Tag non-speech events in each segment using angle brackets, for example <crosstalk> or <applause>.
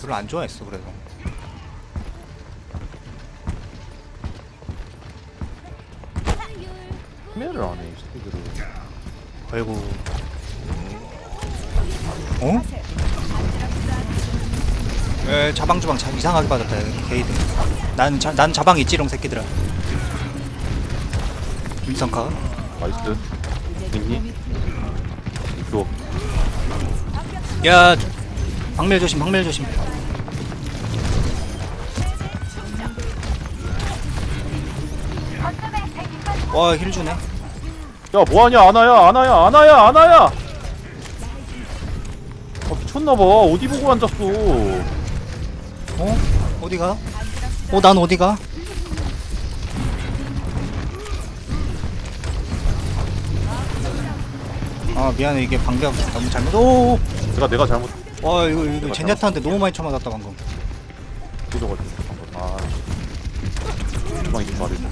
별로 안 좋아했어 그래서. 구매를 안해 이 새끼들은. 아이고. 어? 에 자방주방 자, 이상하게 받았다 게이드 난, 자, 난 자방 있지롱 새끼들아 임성카? 나이스. 있니? 이거 야 방멸 조심 방멸 조심 와 힐 주네 야 뭐하냐 아나야 아나야 아나야 아나야 아 미쳤나봐 어디 보고 앉았어 어? 어디가? 어 난 어디가? 아 미안해 이게 방벽 너무 잘못 오! 내가 내가 잘못 와 이거 이거 제냐타한테 너무 많이 쳐맞았다 방금 뜯어가지고 아 주방 이 좀 말해줘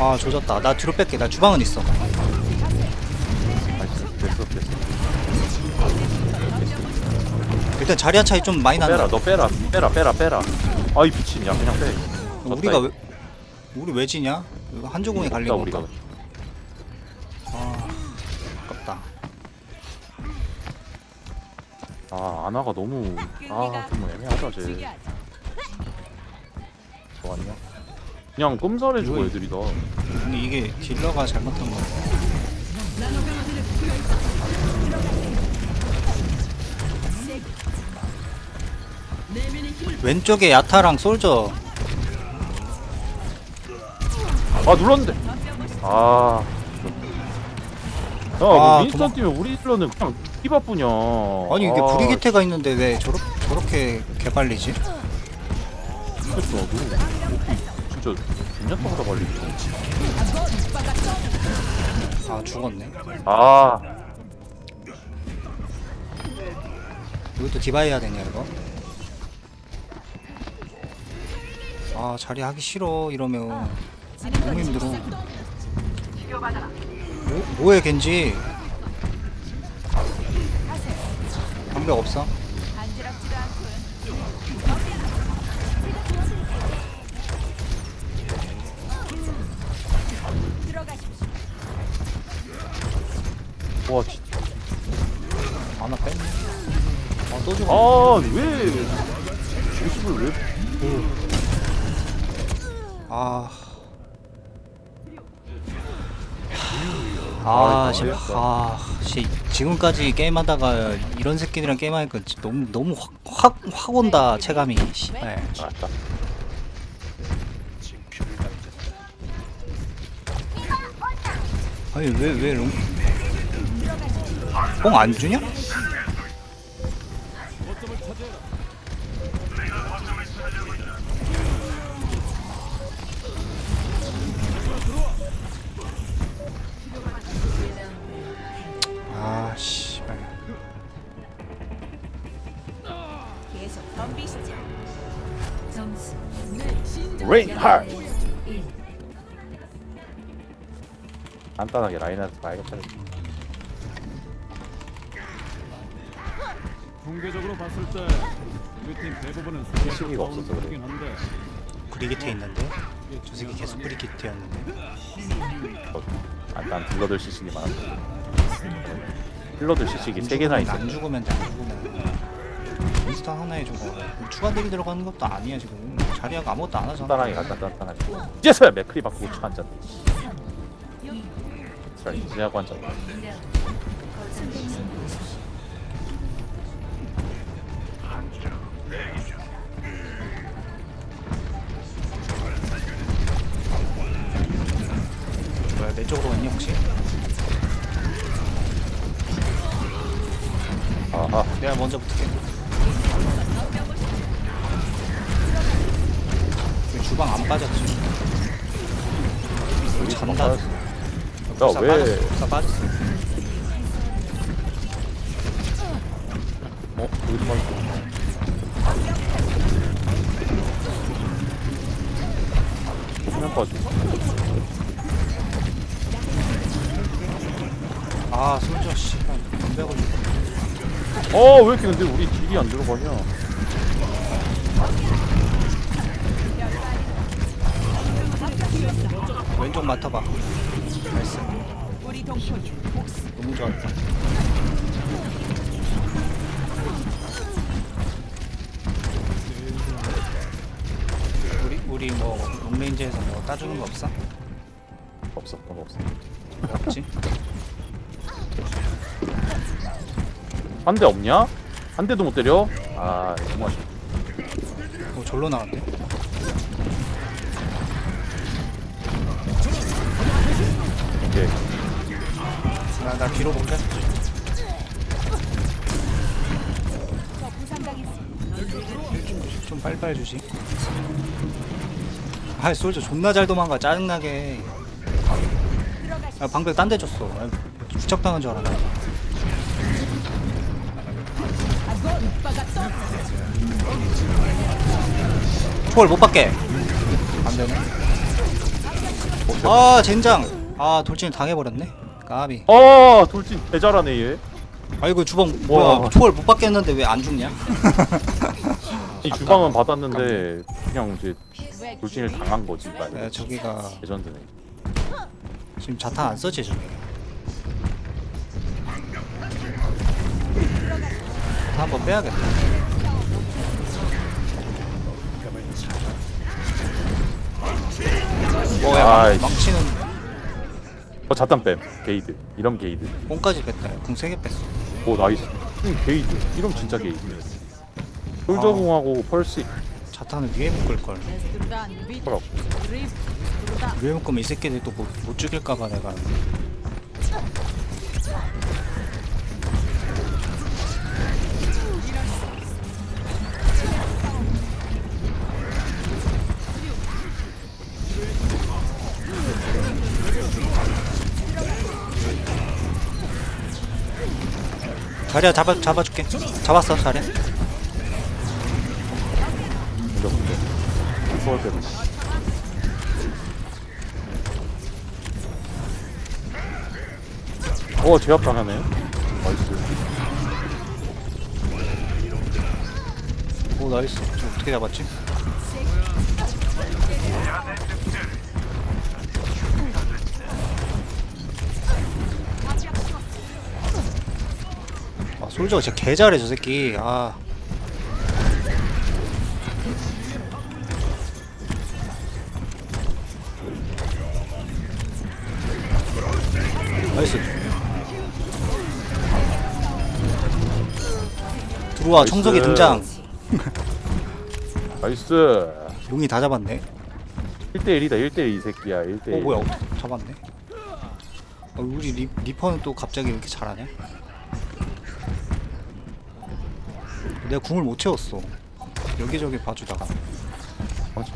아 조졌다. 나 뒤로 뺄게. 나 주방은 있어. 나이스. 됐어 됐어. 일단 자리아 차이 좀 많이 난다 빼라 너 빼라. 빼라 빼라 빼라. 아이 미친. 야 그냥 빼. 우리가 왜 우리 왜 지냐? 이거 한조공에 갈린 다거 우리가. 아 아깝다. 아 아나가 너무 아좀 애매하다 쟤. 좋았냐 그냥 끔살해주고 이거- 애들이 다. 근데 이게 딜러가 잘못한 거야 왼쪽에 야타랑 솔저. 아 눌렀는데. 아. 야, 아, 뭐 윈스턴 도망- 뛰면 우리 딜러는 그냥 피바쁘냐. 아니 이게 아, 브리기테가 있는데 왜 저렇, 저렇게 개발리지? 진짜 너 어떻게 진짜 존냐타보다 빨리지 아 죽었네. 아. 이것도 디바이 해야 되냐 이거? 아 자리 하기 싫어 이러면. 너무 힘들어. 뭐, 뭐해 겐지? 방벽 없어? 와 진짜 아나 뺐네 아또 죽어 아왜 모습을 왜 아. 아, 아, 씨, 모르겠다. 아, 씨, 지금까지 게임하다가 이런 새끼들이랑 게임하니까 진짜 너무 너무 확 확 확 온다 체감이. 씨. 네. 알았다 아니 왜왜 롱? 뽕 안 주냐? 아 씨. 계속 덤비시죠. 점수 레인하트 간단하게 라인한테 말겠다 통계적으로 봤을 때 우리 팀 대부분은 시기가 없어서 그래. 긴 한데 브리기테 있는데 저 새끼 계속 브리기테였는데. 아, 난 딜러들 시식이 많았어 딜러들 시식이 세 개나 있어 안 죽으면 돼, 안 죽으면. 윈스턴 하나에 저거 추가 딜 들어가는 것도 아니야 지금. 자리아가 아무것도 안 하잖아. 단단하게 간다 단단하게 이제서야 맥크리 받고 우측 앉았네 잘 이제하고 앉았네 혹시? 아하 내가 먼저 붙을게. 왜 주방 안 빠졌지? 여기 잔다. 가만 불사 야왜 빠졌어, 불사 빠졌어. 어? 여기도 빠졌어 수면 빠져 아 솔저 씨발 빼고 싶어 어왜 이렇게 근데 우리 딜이 안 들어가냐? 왼쪽 맡아봐. 나이스. 너무 좋았다 우리 우리 뭐 롱레인지에서 뭐 따주는 거 없어? 없어? 없어 없어. 없지? 한 대 없냐? 한 대도 못 때려? 아 아쉽다 뭐 절로 나왔네. 오케이. 나, 나 뒤로 부상당했어. 좀 빨리빨리 주지. 아 솔저 존나 잘 도망가. 짜증나게. 아 방금 딴데 줬어. 아, 부착당한 줄 알았네 초월 못 받게. 안 되네. 아 젠장. 아 돌진을 당해버렸네. 까비. 아 돌진 개 잘하네 얘. 아이고 주방 뭐야? 와. 초월 못 받게 했는데 왜 안 죽냐? 이 주방은 받았는데 그냥 이제 돌진을 당한 거지 말 네, 저기가 레전드네. 지금 자탄 안 써지 저기? 다 한번 빼야겠다 아이씨. 망치는 어 자탄 뺨. 게이드. 이런 게이드. 뽕까지 뺐다. 궁 3개 뺐어. 오 나이스. 음, 게이드. 이런 진짜 게이드. 솔저공하고 펄스 자탄을 위에 묶을걸. 펄하고. 위에 묶으면 이 새끼들 또못 죽일까봐 내가 자리야 잡아 잡아줄게. 잡았어 자리야. 서울 빼고 어 제압 당하네. 나이스 오 나이스. 저 어떻게 잡았지? 솔저가 진짜 개 잘해 저 새끼. 아. 나이스. 들어와 나이스. 청석이 등장. <laughs> 나이스. 용이 다 잡았네. 1대1이다 1대1 이 새끼야 1대1 어 뭐야. 어, 잡았네. 어, 우리 리, 리퍼는 또 갑자기 이렇게 잘하냐 내가 궁을 못 채웠어 여기저기 봐주다가 방쳐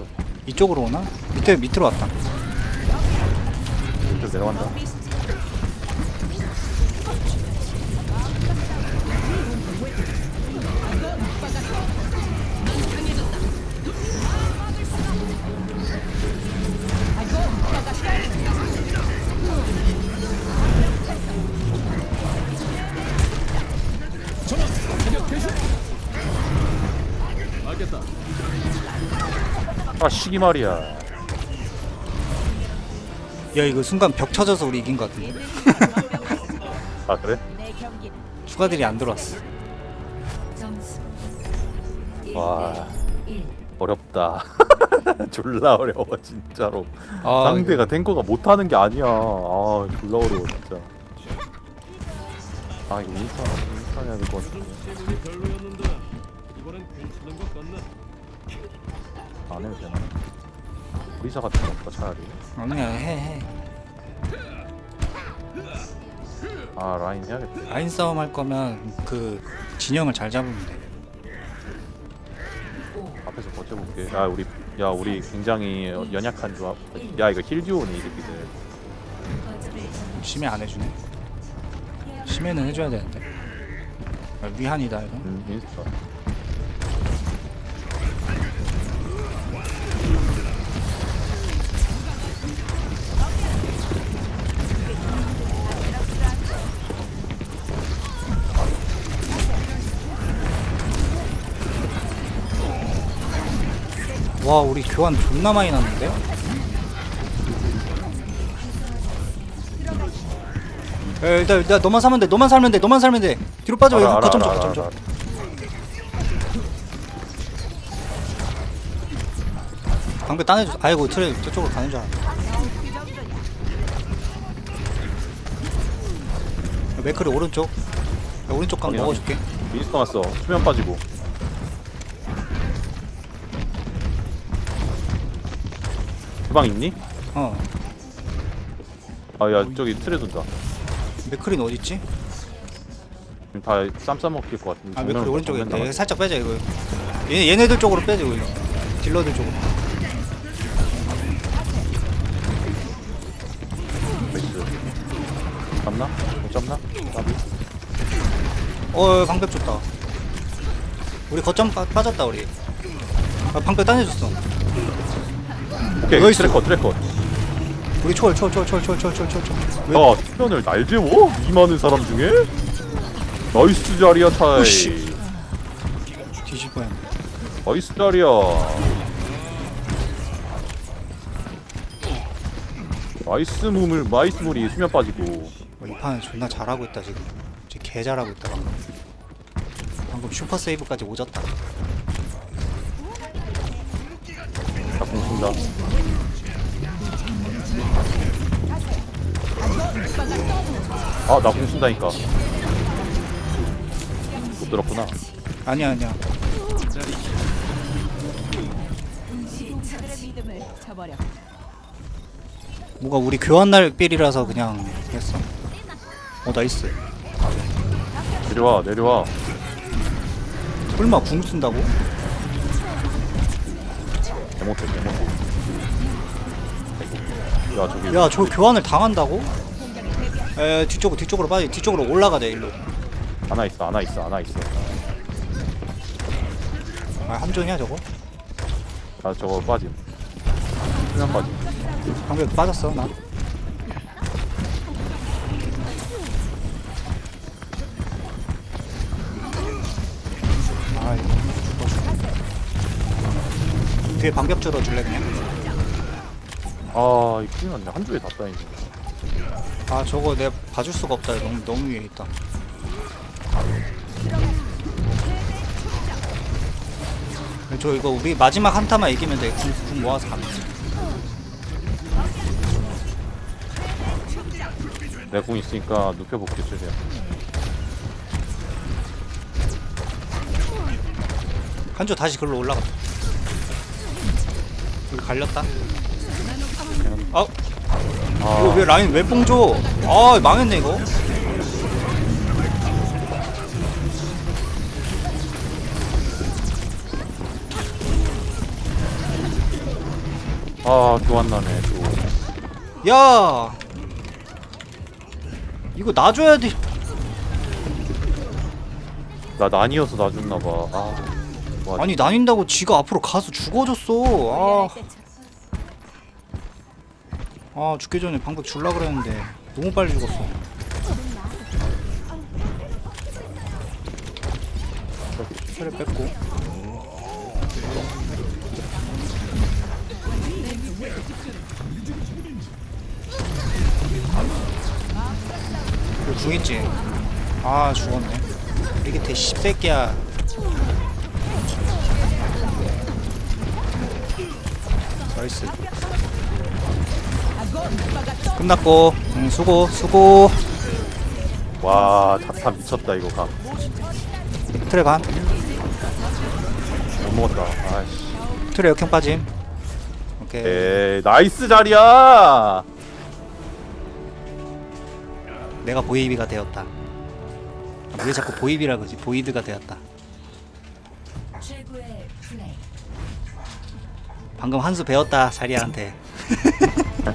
이쪽으로 오나? 밑에 밑으로 왔다 이쪽 내려간다. 아 시기 말이야. 야 이거 순간 벽 쳐져서 우리 이긴 것 같은데? <laughs> 아 그래? 내 경기는 추가들이 안 들어왔어. 점수. 와 어렵다. <laughs> 졸라 어려워 진짜로. 아, 상대가 탱커가 못하는 게 아니야. 아 졸라 어려워 진짜. 아 이거 인스타 인스타 해야 될 것 같은데 안 해도 되나? 의사 같은 거 없다 차라리. 아니 그냥 해해. 아 라인 해야겠다. 라인 싸움 할 거면 그 진영을 잘 잡으면 돼. 앞에서 버텨볼게. 야 우리 야 우리 굉장히 연약한 조합. 야 이거 힐 듀오네 이 새끼들 심해 안 해주네. 심해는 해줘야 되는데. 아, 위한이다 이거. 음, 인스타 와 우리 교환 존나 많이 났는데요? 에 일단 일단 너만 살면 돼 너만 살면 돼 너만 살면 돼. 뒤로 빠져 여기 이거 알아, 거점 줘 거점 줘 방패 따내줘 아이고 트레 저쪽으로 가는 줄 알았네 맥크리 오른쪽. 야, 오른쪽 각 확인, 먹어줄게. 미니스터 왔어. 수면 빠지고. 주방 있니? 어 아, 야, 저기 틀에 둔다. 맥크리는 어딨지? 지금 다 쌈 싸 먹힐 것 같은데. 아 정면- 오른쪽에 나가자. 살짝 빼자 이거 얘, 얘네들 쪽으로 빼자 이거 딜러들 쪽으로. 잡나? 못 잡나? 나비. 어 방패 줬다 우리 거점 빠, 빠졌다 우리 아, 방패 따내줬어 오케이, 나이스. 트래커, 트래커. 우리 초월 초월 초월 초월 초월 초월 초월 초월 왜? 야, 수면을 날 재워? 이 많은 사람 중에? 나이스 자리야, 타이. 오씨. 뒤질 뻔했네 나이스 자리야. 나이스 물을, 나이스 물이 수면 빠지고. 어, 이 판은 존나 잘하고 있다 지금 지금 개 잘하고 있다 방금 방금 슈퍼 세이브까지 오졌다 자, 공 쓴다. 아, 나 공 쓴다니까. 못 들었구나. 아니야 아니야. 뭐가 우리 교환날 빌이라서 그냥 했어 어 나이스 내려와, 내려와. 설마 궁 쓴다고? 개못해, 개못해. 야, 저기. 야 저 교환을 당한다고? 에 뒤쪽으로 뒤쪽으로 빠지 뒤쪽으로 올라가자 일로 하나 있어, 하나 있어, 하나 있어. 아 함정이야 저거? 아, 저거 빠짐. 수면 빠짐. 방금 빠졌어 나 뒤에 반격 줄어 줄래 그냥? 아, 이 큰일 났네. 한 줄에 다 따이네. 아 저거 내가 봐줄 수가 없다 너무 너무 위에 있다 저 이거 우리 마지막 한타만 이기면 돼. 궁, 궁 모아서 가면 돼. 내 공 있으니까 눕혀볼게, 최대한. 한조 다시 글로 올라갔다. 여기 갈렸다. 아, 이거 아, 왜 라인 왜 뽕줘? 아, 망했네 이거. 아, 교환 나네, 또. 야, 이거 놔줘야 돼. 나 난이어서 놔줬나봐. 아, 와, 아니 나뉜다고 지가 앞으로 가서 죽어줬어. 아, 아 죽기 전에 방법 줄라 그랬는데 너무 빨리 죽었어. 차를 뺐고. 이거 죽있지? 아 죽었네. 이게 대 십새끼야. 나이스. 끝났고, 응, 수고, 수고. 와, 자탄 미쳤다, 이거 각. 트레 반, 못 먹었다. 아이씨. 트레 역행 빠짐. 오케이. 에이, 나이스 자리야! 내가 보이비가 되었다. 왜 자꾸 보이비라 그러지? 보이드가 되었다. 최고의 플레이. 방금 한 수 배웠다, 사리아한테. <laughs>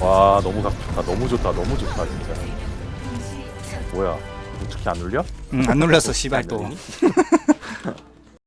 와, 너무 각 좋다. 너무 좋다. 너무 좋다, 진짜. 뭐야. 어떻게 안 울려? 응, 안 놀랐어, 씨발 또. <laughs>